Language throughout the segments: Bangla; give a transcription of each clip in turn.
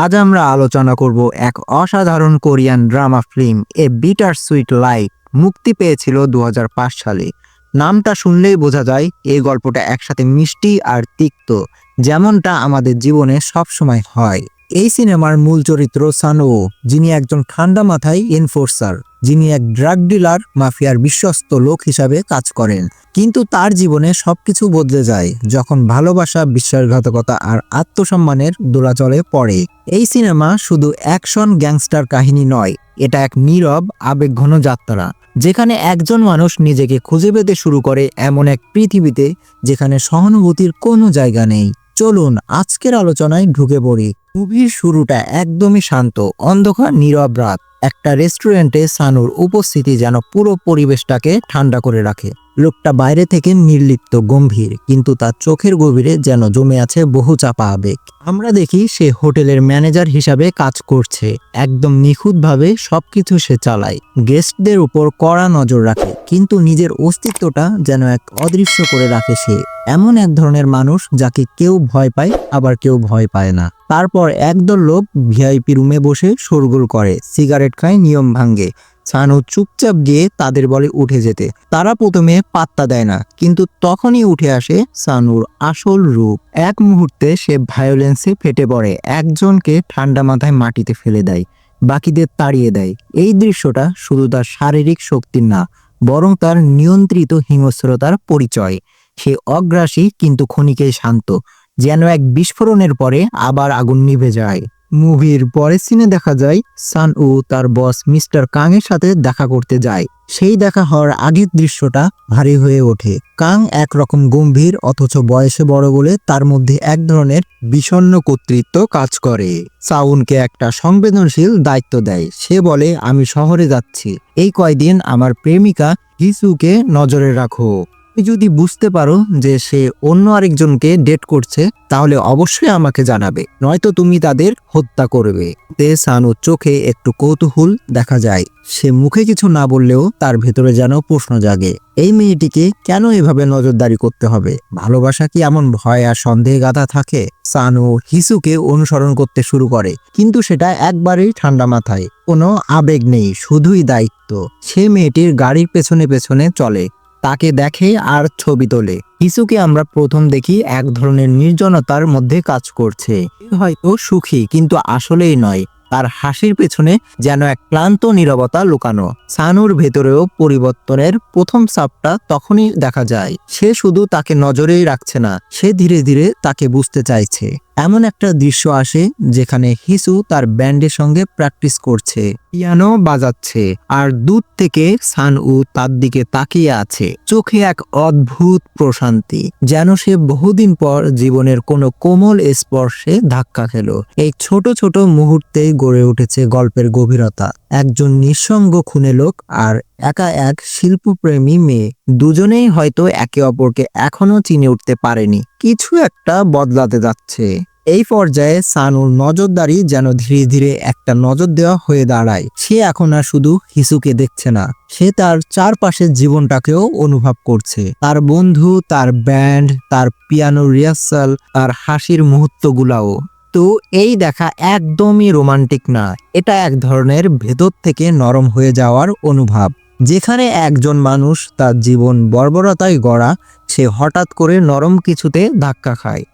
আজ আমরা আলোচনা করব এক অসাধারণ Korean drama film, a bitter sweet life. মুক্তি পেয়েছিল দু হাজার পাঁচ সালে। নামটা শুনলেই বোঝা যায়, এই গল্পটা একসাথে মিষ্টি আর তিক্ত, যেমনটা আমাদের জীবনে সবসময় হয়। এই সিনেমার মূল চরিত্র সানো যিনি একজন ঠান্ডা মাথায় এনফোর্সার যিনি এক ড্রাগ ডিলার মাফিয়ার বিশ্বস্ত লোক হিসাবে কাজ করেন। কিন্তু তার জীবনে সবকিছু বদলে যায় যখন ভালোবাসা, বিশ্বাসঘাতকতা আর আত্মসম্মানের দোলাচলে পড়ে। এই সিনেমা শুধু অ্যাকশন গ্যাংস্টার কাহিনী নয়, এটা এক নীরব, আবেগঘন যাত্রা, যেখানে একজন মানুষ নিজেকে খুঁজে পেতে শুরু করে এমন এক পৃথিবীতে যেখানে সহানুভূতির কোনো জায়গা নেই। চলুন আজকের আলোচনায় ঢুকে পড়ি। মুভির শুরুটা একদমই শান্ত, অন্ধকার, নীরব রাত। একটা রেস্টুরেন্টে সানুর উপস্থিতি যেন পুরো পরিবেশটাকে ঠান্ডা করে রাখে। লোকটা বাইরে থেকে নির্লিপ্ত, গম্ভীর, কিন্তু তার চোখের গভীরে যেন জমে আছে বহু চাপা আবেগ। আমরা দেখি সে হোটেলের ম্যানেজার হিসাবে কাজ করছে। একদম নিখুঁতভাবে সবকিছু সে চালায়। গেস্টদের উপর কড়া নজর রাখে, কিন্তু নিজের অস্তিত্বটা যেন এক অদৃশ্য করে রাখে সে। এমন এক ধরনের মানুষ যাকে কেউ ভয় পায়, আবার কেউ ভয় পায় না। তারপর একদল লোক ভিআইপি রুমে বসে শোরগোল করে, সিগারেট খায়, নিয়ম ভাঙ্গে সানু চুপচাপ গিয়ে তাদের বলে উঠে যেতে। তারা প্রথমে পাত্তা দেয় না, কিন্তু তখনই উঠে আসে সানুর আসল রূপ। এক মুহূর্তে সে ভায়োলেন্সে ফেটে পড়ে, একজনকে ঠান্ডা মাথায় মাটিতে ফেলে দেয়, বাকিদের তাড়িয়ে দেয়। এই দৃশ্যটা শুধু তার শারীরিক শক্তির না, বরং তার নিয়ন্ত্রিত হিংস্রতার পরিচয়। সে অগ্রাসী, কিন্তু ক্ষণিকেই শান্ত, যেন এক বিস্ফোরণের পরে আবার আগুন নিভে যায়। মুভির পরের সিনে দেখা যায় সান উ তার বস মিস্টার কাং এর সাথে দেখা করতে যায়। সেই দেখা হওয়ার আগের দৃশ্যটা ভারী হয়ে ওঠে। কাং একরকম গম্ভীর অথচ বয়সে বড় বলে তার মধ্যে এক ধরনের বিষণ্ণ কর্তৃত্ব কাজ করে। সাউনকে একটা সংবেদনশীল দায়িত্ব দেয়। সে বলে, আমি শহরে যাচ্ছি। এই কয়দিন আমার প্রেমিকা হিসুকে নজরে রাখো। তুমি যদি বুঝতে পারো যে সে অন্য আরেকজনকে ডেট করছে, তাহলে অবশ্যই আমাকে জানাবে। নয়তো তুমি তাদের হত্যা করবে। তে সানুর চোখে একটু কৌতূহল দেখা যায়। সে মুখে কিছু না বললেও তার ভেতরে যেন প্রশ্ন জাগে। এই মেয়েটিকে কেন এভাবে নজরদারি করতে হবে? ভালোবাসা কি এমন ভয় আর সন্দেহে গাথা থাকে? সানু হিসুকে অনুসরণ করতে শুরু করে, কিন্তু সেটা একবারেই ঠান্ডা মাথায়। কোনো আবেগ নেই, শুধুই দায়িত্ব। সে মেয়েটির গাড়ির পেছনে পেছনে চলে। তাকে দেখে আর ছবি তোলে। হিসুকে আমরা প্রথম দেখি এক ধরনের নির্জনতার মধ্যে কাজ করছে। হয়তো সুখী, কিন্তু আসলেই নয়। তার হাসির পেছনে যেন এক ক্লান্ত নীরবতা লুকানো। সানুর ভেতরেও পরিবর্তনের প্রথম সাপটা তখনই দেখা যায়। সে শুধু তাকে নজরেই রাখছে না, সে ধীরে ধীরে তাকে বুঝতে চাইছে। এমন একটা দৃশ্য আসে যেখানে হিসু তার ব্যান্ডের সঙ্গে প্র্যাকটিস করছে পিয়ানো বাজাচ্ছে আর দূর থেকে সান উ তার দিকে তাকিয়ে আছে। চোখে এক অদ্ভুত প্রশান্তি, যেন সে বহুদিন পর জীবনের কোনো কোমল স্পর্শে ধাক্কা খেল। এই ছোট ছোট মুহূর্তেই গড়ে উঠেছে গল্পের গভীরতা। একজন নিঃসঙ্গ খুনে লোক আর একা এক শিল্পপ্রেমী মেয়ে। দুজনেই হয়তো একে অপরকে এখনও চিনে উঠতে পারেনি। কিছু একটা বদলাতে যাচ্ছে। এই পর্যায়ে সানুর নজরদারি যেন ধীরে ধীরে একটা নজর দেওয়া হয়ে দাঁড়ায়। সে এখন আর শুধু হিসুকে দেখছে না। সে তার চারপাশের জীবনটাকেও অনুভব করছে। তার বন্ধু, তার ব্যান্ড, তার পিয়ানো রিহার্সাল, তার হাসির মুহূর্তগুলাও। তো এই দেখা একদমই রোমান্টিক না। এটা এক ধরনের ভেতর থেকে নরম হয়ে যাওয়ার অনুভব। যেখানে একজন মানুষ তার জীবন বর্বরতায় গড়া সে হঠাৎ করে নরম কিছুতে ধাক্কা খায়।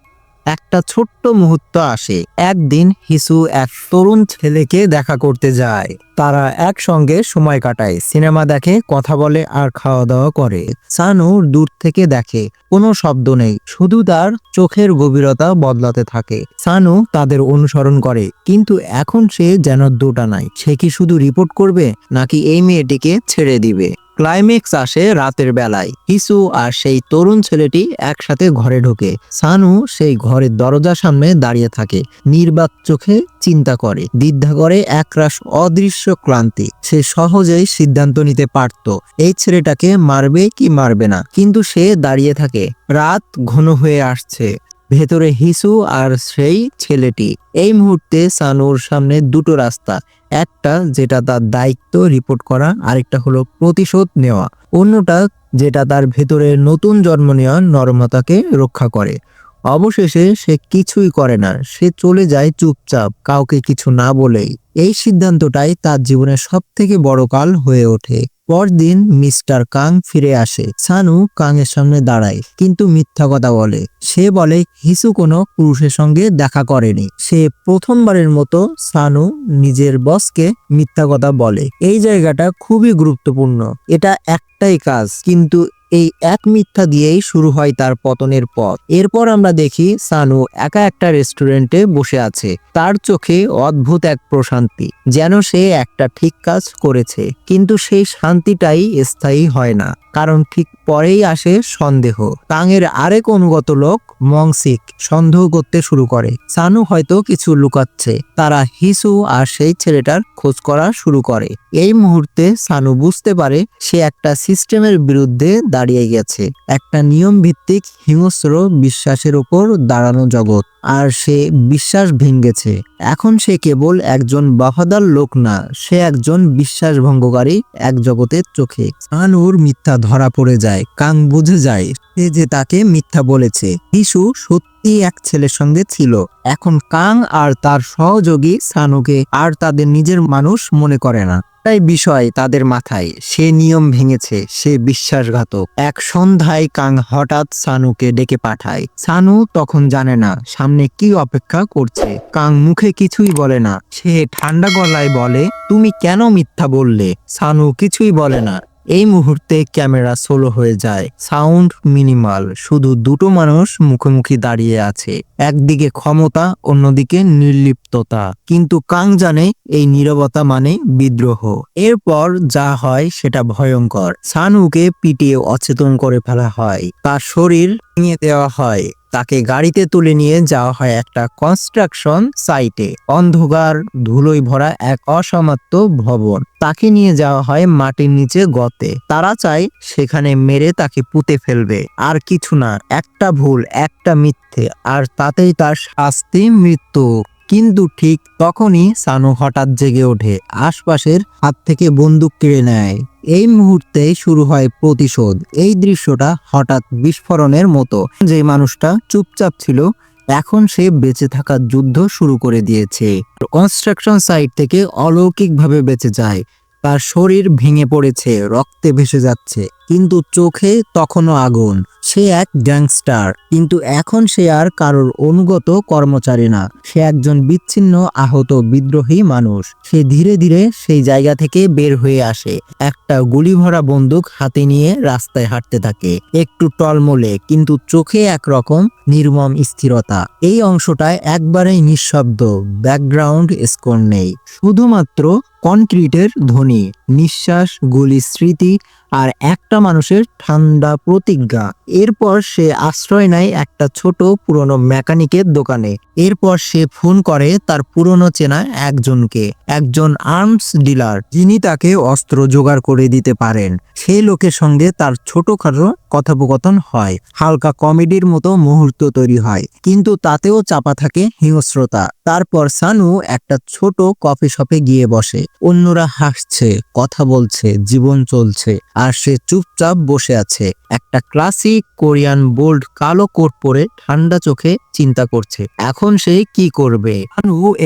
একটা ছোট্ট মুহূর্ত আসে। একদিন হিসু এক তরুণ ছেলেকে দেখা করতে যায়। তারা একসঙ্গে সময় কাটায়, সিনেমা দেখে, কথা বলে আর খাওয়া দাওয়া করে। সানু দূর থেকে দেখে, কোনো শব্দ নেই, শুধু তার চোখের গভীরতা বদলাতে থাকে। সানু তাদের অনুসরণ করে, কিন্তু এখন সে যেন দুটা নাই। সে কি শুধু রিপোর্ট করবে, নাকি এই মেয়েটিকে ছেড়ে দিবে? ক্লাইম্যাক্স আসে রাতের বেলায়। হিসু আর সেই তরুণ ছেলেটি একসাথে ঘরে ঢোকে। সানু সেই ঘরের দরজার সামনে দাঁড়িয়ে থাকে। নির্বাক চোখে চিন্তা করে। দ্বিধা করে একরাশ অদৃশ্য ক্লান্তি। সে সহজেই সিদ্ধান্ত নিতে পারত, এই ছেলেটাকে মারবে কি মারবে না। কিন্তু সে দাঁড়িয়ে থাকে। রাত ঘন হয়ে আসছে। ভেতরে হিসু আর সেই ছেলেটি। এই মুহূর্তে সানুর সামনে দুটো রাস্তা। একটা যেটা তার দায়িত্ব রিপোর্ট করা, আরেকটা হলো প্রতিশোধ নেওয়া। অন্যটা যেটা তার ভেতরে নতুন জন্ম নেওয়া নরমতাকে রক্ষা করে। অবশেষে সে কিছুই করে না, সে চলে যায় চুপচাপ, কাউকে কিছু না বলেই। এই সিদ্ধান্তটাই তার জীবনের সব থেকে বড় কাল হয়ে ওঠে। পরদিন মিস্টার কাং ফিরে আসে। সানু কাং এর সামনে দাঁড়ায়, কিন্তু মিথ্যা কথা বলে। সে বলে, হিসু কোনো পুরুষের সঙ্গে দেখা করেনি। সে প্রথমবারের মতো সানু নিজের বসকে মিথ্যা কথা বলে। এই জায়গাটা খুবই গুরুত্বপূর্ণ। এটা একটাই কাজ, কিন্তু এই এক মিথ্যা দিয়েই শুরু হয় তার পতনের পথ। এরপর আমরা দেখি সানু একা একটা রেস্টুরেন্টে বসে আছে। তার চোখে অদ্ভুত এক প্রশান্তি, যেন সে একটা ঠিক কাজ করেছে, কিন্তু সেই শান্তিটাই স্থায়ী হয় না। কারণ ঠিক পরেই আসে সন্দেহ। তাঙের আরেক অনুগত লোক, মংসিক, সন্দেহ করতে শুরু করে। সানু হয়তো কিছু লুকাচ্ছে। তারা হিসু আর সেই ছেলেটার খোঁজ করা শুরু করে। এই মুহূর্তে সানু বুঝতে পারে সে একটা সিস্টেমের বিরুদ্ধে দাঁড়িয়ে গেছে। একটা নিয়ম ভিত্তিক হিংস্র বিশ্বাসের উপর দাঁড়ানো জগৎ। আর সে বিশ্বাস ভেঙ্গেছে। এখন সে কেবল একজন বাফাদার লোক না, সে একজন বিশ্বাস ভঙ্গকারী এক জগতের চোখে। আনুর মিথ্যা ধরা পড়ে যায় কাং বুঝে যায়, সে যে তাকে মিথ্যা বলেছে। হিসু সত্যি এক ছেলের সঙ্গে ছিল। এখন কাং আর তার সহযোগী সানুকে আর তাদের নিজের মানুষ মনে করে না। তাই বিষয় তাদের মাথায়। সে নিয়ম ভেঙেছে, সে বিশ্বাসঘাতক। এক সন্ধ্যায় কাং হঠাৎ সানুকে ডেকে পাঠায়। সানু তখন জানে না সামনে কি অপেক্ষা করছে। কাং মুখে কিছুই বলে না। সে ঠান্ডা গলায় বলে, তুমি কেন মিথ্যা বললে? সানু কিছুই বলে না। এই মুহূর্তে ক্যামেরা সোলো হয়ে যায়। Sound minimal. শুধু দুটো মানুষ মুখোমুখি দাঁড়িয়ে আছে। একদিকে ক্ষমতা, অন্যদিকে নির্লিপ্ততা। কিন্তু কাং জানে এই নিরবতা মানে বিদ্রোহ। এরপর যা হয় সেটা ভয়ঙ্কর। সানুকে পিটিয়ে অচেতন করে ফেলা হয়। তার শরীর ভেঙে দেওয়া হয়। তাকে গাড়িতে তুলে নিয়ে যাওয়া হয় একটা কনস্ট্রাকশন সাইটে অন্ধকার, ধুলোয় ভরা এক অসমাপ্ত ভবন। তাকে নিয়ে যাওয়া হয় মাটির নিচে গতে তারা চায় সেখানে মেরে তাকে পুঁতে ফেলবে। আর কিছু না, একটা ভুল, একটা মিথ্যে। আর তাতেই তার শাস্তি মৃত্যু। কিন্তু ঠিক তখনই সানু হঠাৎ জেগে ওঠে। আশপাশের হাত থেকে বন্দুক কেড়ে নেয়। এই মুহূর্তে শুরু হয় প্রতিশোধ। এই দৃশ্যটা হঠাৎ বিস্ফোরণের মতো। যে মানুষটা চুপচাপ ছিল, এখন সে বেঁচে থাকার যুদ্ধ শুরু করে দিয়েছে। কনস্ট্রাকশন সাইট থেকে অলৌকিকভাবে বেঁচে যায়। তার শরীর ভেঙে পড়েছে, রক্তে ভেসে যাচ্ছে, কিন্তু চোখে তখনও আগুন। সে এক গ্যাংস্টার, কিন্তু এখন সে আর কারোর অনুগত কর্মচারী না। সে একজন বিচ্ছিন্ন, আহত, বিদ্রোহী মানুষ। সে ধীরে ধীরে সেই জায়গা থেকে বের হয়ে আসে। একটা গুলি ভরা বন্দুক হাতে নিয়ে রাস্তায় হাঁটতে থাকে। একটু টলমলে, কিন্তু চোখে একরকম নির্মম স্থিরতা। এই অংশটায় একবারেই নিঃশব্দ, ব্যাকগ্রাউন্ড স্কোর নেই। শুধুমাত্র কনক্রিটের ধ্বনি, নিঃশ্বাস গুলি স্মৃতি আর একটা মানুষের ঠান্ডা প্রতিজ্ঞা। এরপর সে আশ্রয় নেয় একটা ছোট পুরনো মেকানিকের দোকানে। এরপর সে ফোন করে তার পুরনো চেনা একজনকে, একজন আর্মস ডিলার, যিনি তাকে অস্ত্র জোগাড় করে দিতে পারেন। সেই লোকের সঙ্গে তার ছোটখাটো কথোপকথন হয়। হালকা কমেডির মতো মুহূর্ত তৈরি হয়, কিন্তু তাতেও চাপা থাকে হিংস্রতা। তারপর সানু একটা ছোট কফি শপে গিয়ে বসে। অন্যরা হাসছে, কথা বলছে, জীবন চলছে, আর সে চুপচাপ বসে আছে। একটা ক্লাসিক কোরিয়ান বোল্ড কালো কোট পরে ঠান্ডা চোখে চিন্তা করছে, এখন সে কি করবে?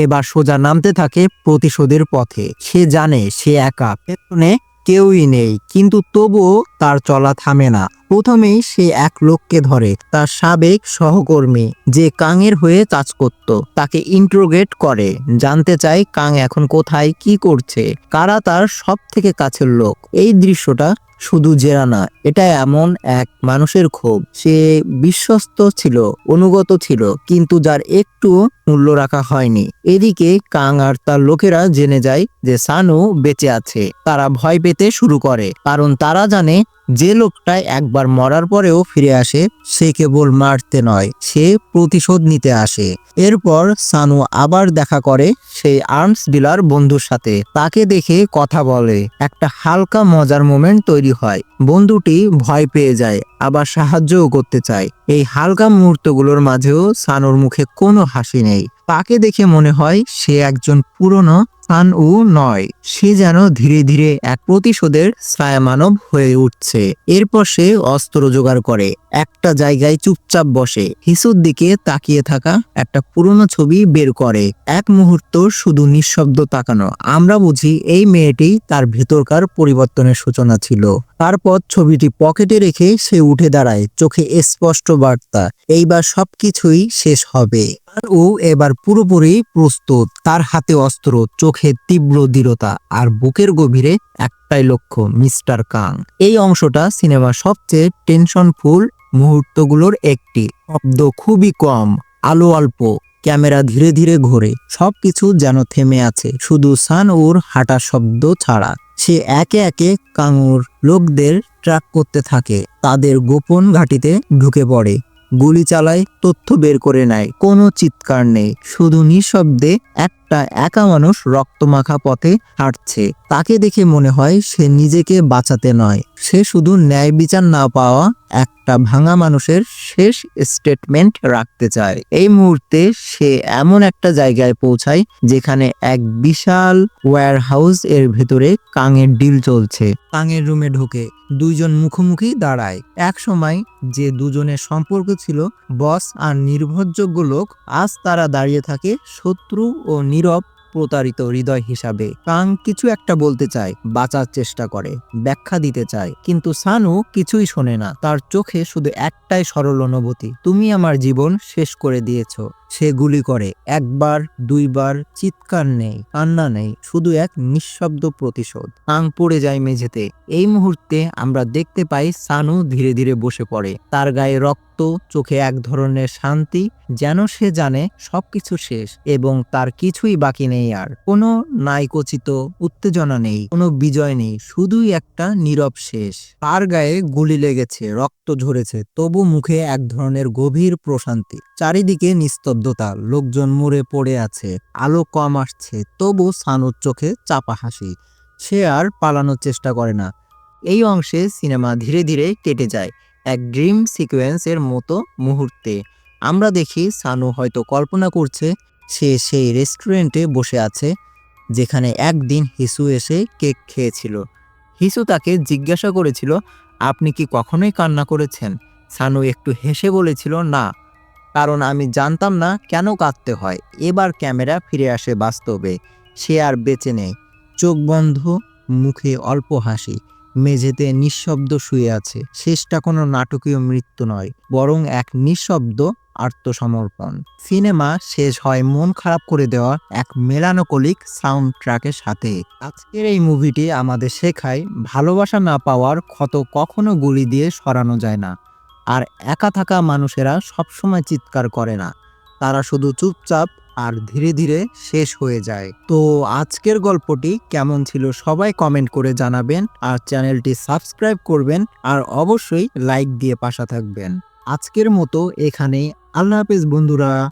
এবার সোজা নামতে থাকে প্রতিশোধের পথে। সে জানে সে একা, পেছনে কেউই নেই, কিন্তু তবুও তার চলা থামে না। প্রথমেই সে এক লোককে ধরে, তার সাবেক সহকর্মী, যে কাঙের হয়ে কাজ করত। তাকে ইন্ট্রোগেট করে, জানতে চায় কাং এখন কোথায়, কি করছে, কারা তার সব থেকে কাছের লোক। এই দৃশ্যটা শুধু জেরা না, এটা এমন এক মানুষের ক্ষোভ। সে বিশ্বস্ত ছিল, অনুগত ছিল, কিন্তু যার একটু মূল্য রাখা হয়নি। এদিকে কাং আর তার লোকেরা জেনে যায় যে সানু বেঁচে আছে। তারা ভয় পেতে শুরু করে, কারণ তারা জানে যে লোকটা একবার মরার পরেও ফিরে আসে, সে কেবল মারতে নয়, সে প্রতিশোধ নিতে আসে। এরপর সানু আবার দেখা করে সেই আর্মস ডিলার বন্ধুর সাথে। তাকে দেখে কথা বলে। একটা হালকা মজার মোমেন্ট তৈরি হয়। বন্ধুটি ভয় পেয়ে যায়, আবার সাহায্যও করতে চায়। এই হালকা মুহূর্তগুলোর মাঝেও সানুর মুখে কোনো হাসি নেই। তাকে দেখে মনে হয় সে একজন পুরনো সান উ নয়। সে যেন ধীরে ধীরে এক প্রতিশোধের ছায়ামানব হয়ে উঠছে। এরপর সে অস্ত্র জোগাড় করে। একটা জায়গায় চুপচাপ বসে। হিসুর দিকে তাকিয়ে থাকা একটা পুরনো ছবি বের করে। এক মুহূর্ত শুধু নিঃশব্দ তাকানো। আমরা বুঝি এই মেয়েটি তার ভেতরকার পরিবর্তনের সূচনা ছিল। তারপর ছবিটি পকেটে রেখে সে উঠে দাঁড়ায়। চোখে স্পষ্ট বার্তা। এইবার সবকিছুই শেষ হবে। ও এবার পুরোপুরি প্রস্তুত। তার হাতে অস্ত্র, চোখে তীব্র দৃঢ়তা আর বুকের গভীরে একটাই লক্ষ্য, মিস্টার কাং। এই অংশটা সিনেমার সবচেয়ে টেনশনফুল মুহূর্তগুলোর একটি। শব্দ খুবই কম, আলো অল্প, ক্যামেরা ধীরে ধীরে ঘোরে। সবকিছু যেন থেমে আছে, শুধু সান ওর হাঁটা শব্দ ছাড়া। সে একে একে কাঙুর লোকদের ট্র্যাক করতে থাকে, তাদের গোপন ঘাটিতে ঢুকে পড়ে। গুলি চালায়, তথ্য বের করে নেয়, কোনো চিৎকার নেই, শুধু নিঃশব্দে একটা একা মানুষ রক্তমাখা পথে হাঁটছে। তাকে দেখে মনে হয় সে নিজেকে বাঁচাতে নয়। সে শুধু ন্যায় বিচার না পাওয়া একটা ভাঙা মানুষের শেষ স্টেটমেন্ট রাখতে চায়। এই মুহূর্তে সে এমন একটা জায়গায় পৌঁছায় যেখানে এক বিশাল ওয়্যার হাউস এর ভেতরে কাঙের ডিল চলছে। কাঙের রুমে ঢোকে। দুইজন মুখোমুখি দাঁড়ায়। এক সময় যে দুজনের সম্পর্ক ছিল বস আর নির্ভরযোগ্য লোক, আজ তারা দাঁড়িয়ে থাকে শত্রু ও নীরব প্রতারিত হৃদয় হিসাবে কাং কিছু একটা বলতে চায়, বাঁচার চেষ্টা করে, ব্যাখ্যা দিতে চায়। কিন্তু সানু কিছুই শোনে না। তার চোখে শুধু একটাই সরল অনুভূতি, তুমি আমার জীবন শেষ করে দিয়েছ। সে গুলি করে। একবার, দুইবার চিৎকার নেই, কান্না নেই, শুধু এক নিঃশব্দ প্রতিশোধ। কাং পড়ে যায় মেঝেতে। এই মুহূর্তে আমরা দেখতে পাই সানু ধীরে ধীরে বসে পড়ে। তার গায়ে রক্ত, চোখে এক ধরনের শান্তি, যেন সে জানে সবকিছু শেষ এবং তার কিছুই বাকি নেই আর। কোনো নাইকোচিত উত্তেজনা নেই, কোনো বিজয় নেই, শুধুই একটা নীরব শেষ। তার গায়ে গুলি লেগেছে, রক্ত ঝরেছে, তবু মুখে এক ধরনের গভীর প্রশান্তি। চারিদিকে নিস্তব্ধতা লোকজন মরে পড়ে আছে, আলো কম আসছে, তবু সানুর চোখে চাপা হাসি। সে আর পালানোর চেষ্টা করে না। এই অংশে সিনেমা ধীরে ধীরে কেটে যায়, এক ড্রিম সিকোয়েন্সের মতো মুহূর্তে। আমরা দেখি সানু হয়তো কল্পনা করছে, সে সেই রেস্টুরেন্টে বসে আছে, যেখানে একদিন হিসু এসে কেক খেয়েছিল। হিসু তাকে জিজ্ঞাসা করেছিল, আপনি কি কখনোই কান্না করেছেন? সানু একটু হেসে বলেছিল, না। কারণ আমি জানতাম না কেন কাঁদতে হয়। এবার ক্যামেরা ফিরে আসে বাস্তবে। সে আর বেঁচে নেই। চোখ বন্ধ, মুখে অল্প হাসি। মেঝেতে নিঃশব্দ শুয়ে আছে। শেষটা কোনো নাটকীয় মৃত্যু নয়, বরং এক নিঃশব্দ আত্মসমর্পণ। সিনেমা শেষ হয় মন খারাপ করে দেওয়া এক মেলানোকলিক সাউন্ড ট্র্যাকের সাথে। আজকের এই মুভিটি আমাদের শেখায় ভালোবাসা না পাওয়ার ক্ষত কখনো গুলি দিয়ে সরানো যায় না। আর একা থাকা মানুষেরা সবসময় চিৎকার করে না। তারা শুধু চুপচাপ আর ধীরে ধীরে শেষ হয়ে যায়। তো আজকের গল্পটি কেমন ছিল সবাই কমেন্ট করে জানাবেন আর চ্যানেলটি সাবস্ক্রাইব করবেন আর অবশ্যই লাইক দিয়ে পাশা থাকবেন। আজকের মতো এখানে আল্লাহ হাফেজ বন্ধুরা।